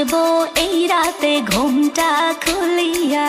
আসব এই রাতে ঘুমটা খুলিয়া।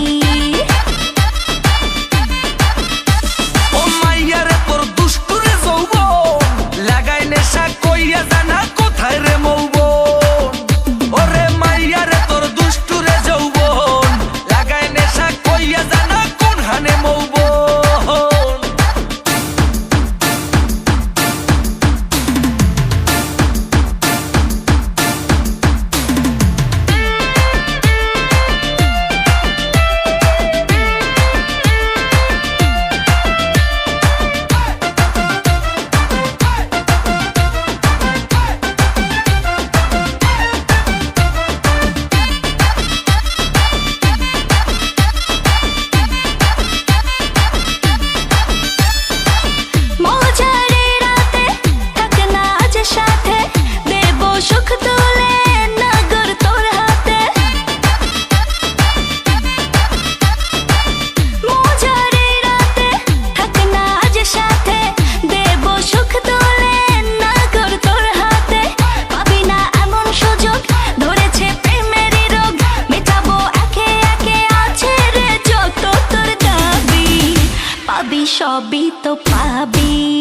সবই তো পাবি।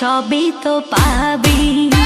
সবই তো পাবি।